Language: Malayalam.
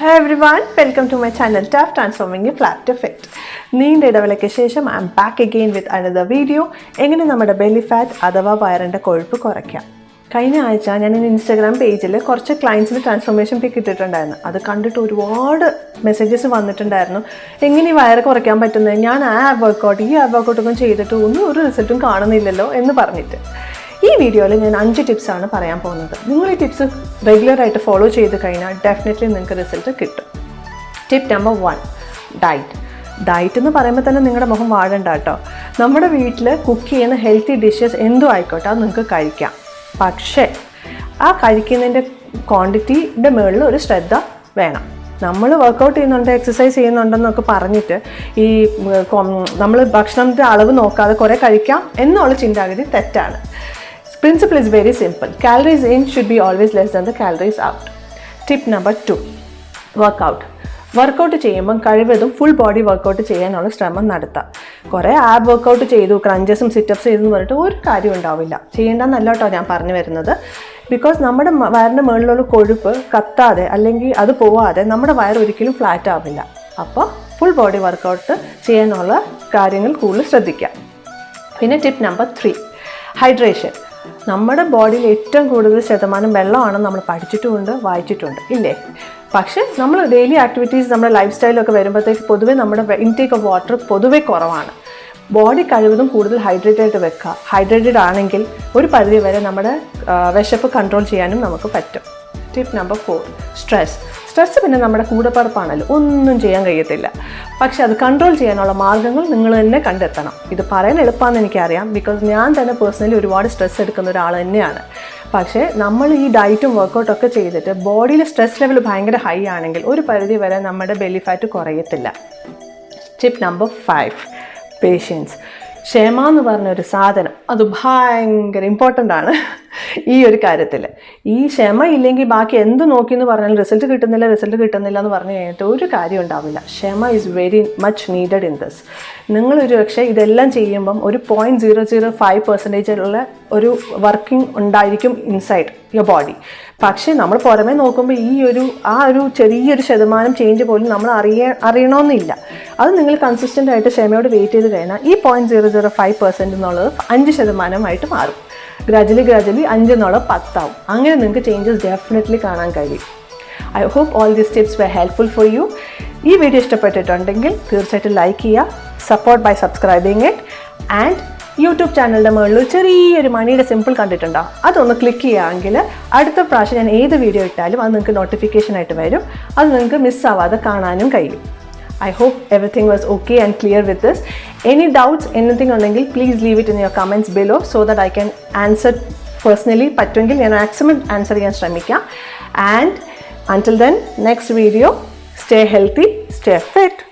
Hey everyone welcome to my channel tough transforming flat fit നീണ്ട ഇടവേളയ്ക്ക് ശേഷം I'm back again with another video എങ്ങനെ നമ്മുടെ ബെല്ലി ഫാറ്റ് അഥവാ വയറിന്റെ കൊഴുപ്പ് കുറയ്ക്കാം? കഴിഞ്ഞ ആഴ്ച ഞാൻ എന്റെ ഇൻസ്റ്റാഗ്രാം പേജിൽ കുറച്ച് ക്ലയൻസിന് ട്രാൻസ്ഫോർമേഷൻ പിക്ക് ഇട്ടിട്ടുണ്ടായിരുന്നു. അത് കണ്ടിട്ട് ഒരുപാട് മെസ്സേജസ് വന്നിട്ടുണ്ടായിരുന്നു. എങ്ങനെ ഈ വയറ് കുറയ്ക്കാൻ പറ്റുന്നത്? ഞാൻ ആ വർക്കൗട്ട് ഈ ആപ്പ് വർക്കൗട്ടൊക്കെ ചെയ്തിട്ട് ഒന്നും ഒരു റിസൾട്ടും കാണുന്നില്ലല്ലോ എന്ന് പറഞ്ഞിട്ട്. ഈ വീഡിയോയിൽ ഞാൻ അഞ്ച് ടിപ്സാണ് പറയാൻ പോകുന്നത്. നിങ്ങൾ ഈ ടിപ്സ് റെഗുലറായിട്ട് ഫോളോ ചെയ്ത് കഴിഞ്ഞാൽ ഡെഫിനറ്റ്ലി നിങ്ങൾക്ക് റിസൾട്ട് കിട്ടും. Tip number one diet diet എന്ന് പറയുമ്പോൾ തന്നെ നിങ്ങളുടെ മുഖം വാഴണ്ട കേട്ടോ. നമ്മുടെ വീട്ടിൽ കുക്ക് ചെയ്യുന്ന ഹെൽത്തി ഡിഷസ് എന്തും ആയിക്കോട്ടെ അത് നിങ്ങൾക്ക് കഴിക്കാം. പക്ഷേ ആ കഴിക്കുന്നതിന്റെ ക്വാണ്ടിറ്റിയുടെ മുകളിൽ ഒരു ശ്രദ്ധ വേണം. നമ്മൾ വർക്കൗട്ട് ചെയ്യുന്നുണ്ട് എക്സസൈസ് ചെയ്യുന്നുണ്ടെന്നൊക്കെ പറഞ്ഞിട്ട് ഈ നമ്മൾ ഭക്ഷണത്തിന്റെ അളവ് നോക്കാതെ കുറേ കഴിക്കാം എന്നുള്ള ചിന്താഗതി തെറ്റാണ്. Principle is very simple. Calories in should be always less than the calories out. Tip number two workout workout ചെയ്യുമ്പം കഴിവതും ഫുൾ ബോഡി വർക്കൗട്ട് ചെയ്യാനുള്ള ശ്രമം നടത്താം. കുറേ ആപ്പ് വർക്കൗട്ട് ചെയ്തു ക്രഞ്ചസും സിറ്റപ്സ് ചെയ്തു എന്ന് പറഞ്ഞിട്ട് ഒരു കാര്യം ഉണ്ടാവില്ല. ചെയ്യേണ്ടെന്നല്ല കേട്ടോ ഞാൻ പറഞ്ഞു വരുന്നത്. ബിക്കോസ് നമ്മുടെ വയറിന്റെ മുകളിലുള്ള കൊഴുപ്പ് കത്താതെ അല്ലെങ്കിൽ അത് പോവാതെ നമ്മുടെ വയർ ഒരിക്കലും ഫ്ലാറ്റ് ആവില്ല. അപ്പോൾ ഫുൾ ബോഡി വർക്കൗട്ട് ചെയ്യാനുള്ള കാര്യങ്ങൾ കൂടുതൽ ശ്രദ്ധിക്കുക പിന്നെ ടിപ്പ് നമ്പർ ത്രീ ഹൈഡ്രേഷൻ നമ്മുടെ ബോഡിയിൽ ഏറ്റവും കൂടുതൽ ശതമാനം വെള്ളമാണ് നമ്മൾ പഠിച്ചിട്ടുമുണ്ട് വായിച്ചിട്ടുണ്ട് ഇല്ലേ? പക്ഷേ നമ്മൾ ഡെയിലി ആക്ടിവിറ്റീസ് നമ്മുടെ ലൈഫ് സ്റ്റൈലൊക്കെ വരുമ്പോഴത്തേക്ക് പൊതുവേ നമ്മുടെ ഇൻടേക്ക് ഓഫ് വാട്ടർ പൊതുവേ കുറവാണ്. ബോഡി കഴിവതും കൂടുതൽ ഹൈഡ്രേറ്റഡ് വെക്കുക. ഹൈഡ്രേറ്റഡ് ആണെങ്കിൽ ഒരു പരിധി വരെ നമ്മുടെ വിശപ്പ് കൺട്രോൾ ചെയ്യാനും നമുക്ക് പറ്റും. Tip number four stress stress പിന്നെ നമ്മുടെ കൂടപ്പറപ്പാണല്ലോ. ഒന്നും ചെയ്യാൻ കഴിയത്തില്ല. പക്ഷെ അത് കൺട്രോൾ ചെയ്യാനുള്ള മാർഗങ്ങൾ നിങ്ങൾ തന്നെ കണ്ടെത്തണം. ഇത് പറയാൻ എളുപ്പമാണെന്ന് എനിക്കറിയാം. ബിക്കോസ് ഞാൻ തന്നെ പേഴ്സണലി ഒരുപാട് സ്ട്രെസ് എടുക്കുന്ന ഒരാൾ തന്നെയാണ്. പക്ഷേ നമ്മൾ ഈ ഡയറ്റും വർക്കൗട്ടൊക്കെ ചെയ്തിട്ട് ബോഡിയിലെ സ്ട്രെസ് ലെവൽ ഭയങ്കര ഹൈ ആണെങ്കിൽ ഒരു പരിധി വരെ നമ്മുടെ ബെല്ലി ഫാറ്റ് കുറയത്തില്ല. ടിപ്പ് നമ്പർ ഫൈവ് പേഷ്യൻസ് ക്ഷമ എന്ന് പറഞ്ഞ ഒരു സാധനം. അത് ഭയങ്കര ഇമ്പോർട്ടന്റ് ആണ്. ഈ ഒരു കാര്യത്തിൽ ഈ ക്ഷമ ഇല്ലെങ്കിൽ ബാക്കി എന്ത് നോക്കി എന്ന് പറഞ്ഞാൽ റിസൾട്ട് കിട്ടുന്നില്ല റിസൾട്ട് കിട്ടുന്നില്ല എന്ന് പറഞ്ഞു കഴിഞ്ഞിട്ട് ഒരു കാര്യം ഉണ്ടാവില്ല. ക്ഷമ is very much needed in this നിങ്ങളൊരു പക്ഷേ ഇതെല്ലാം ചെയ്യുമ്പം ഒരു പോയിന്റ് സീറോ സീറോ ഫൈവ് പെർസെന്റേജിലുള്ള ഒരു വർക്കിംഗ് ഉണ്ടായിരിക്കും ഇൻസൈഡ് യുവർ ബോഡി പക്ഷേ നമ്മൾ പുറമേ നോക്കുമ്പോൾ ഈ ഒരു ആ ഒരു ചെറിയൊരു ശതമാനം ചേഞ്ച് പോലും നമ്മൾ അറിയ അറിയണമെന്നില്ല അത് നിങ്ങൾ കൺസിസ്റ്റന്റ് ആയിട്ട് ക്ഷമയോട് വെയിറ്റ് ചെയ്ത് കഴിഞ്ഞാൽ ഈ point zero zero five percent എന്നുള്ളത് അഞ്ച് ശതമാനമായിട്ട് മാറും. ഗ്രാജുവലി ഗ്രാജുവലി അഞ്ച് എന്നുള്ളത് പത്താവും. അങ്ങനെ നിങ്ങൾക്ക് ചേഞ്ചസ് ഡെഫിനറ്റ്ലി കാണാൻ കഴിയും. I hope all these tips we helpful for you ഈ വീഡിയോ ഇഷ്ടപ്പെട്ടിട്ടുണ്ടെങ്കിൽ തീർച്ചയായിട്ടും ലൈക്ക് ചെയ്യുക support by subscribing it and YouTube ചാനലിന്റെ മുകളിൽ ചെറിയൊരു മണിയുടെ സിമ്പിൾ കണ്ടിട്ടുണ്ടോ? അതൊന്ന് ക്ലിക്ക് ചെയ്യുകയാണെങ്കിൽ അടുത്ത പ്രാവശ്യം ഞാൻ ഏത് വീഡിയോ ഇട്ടാലും അത് നിങ്ങൾക്ക് നോട്ടിഫിക്കേഷൻ ആയിട്ട് വരും. അത് നിങ്ങൾക്ക് മിസ്സാവാതെ കാണാനും കഴിയും. I hope everything was okay and clear with this any doubts anything ഉണ്ടെങ്കിൽ please leave it in your comments below so that I can answer personally പറ്റുമെങ്കിൽ ഞാൻ മാക്സിമം ആൻസർ ചെയ്യാൻ ശ്രമിക്കാം. And until then next video stay healthy stay fit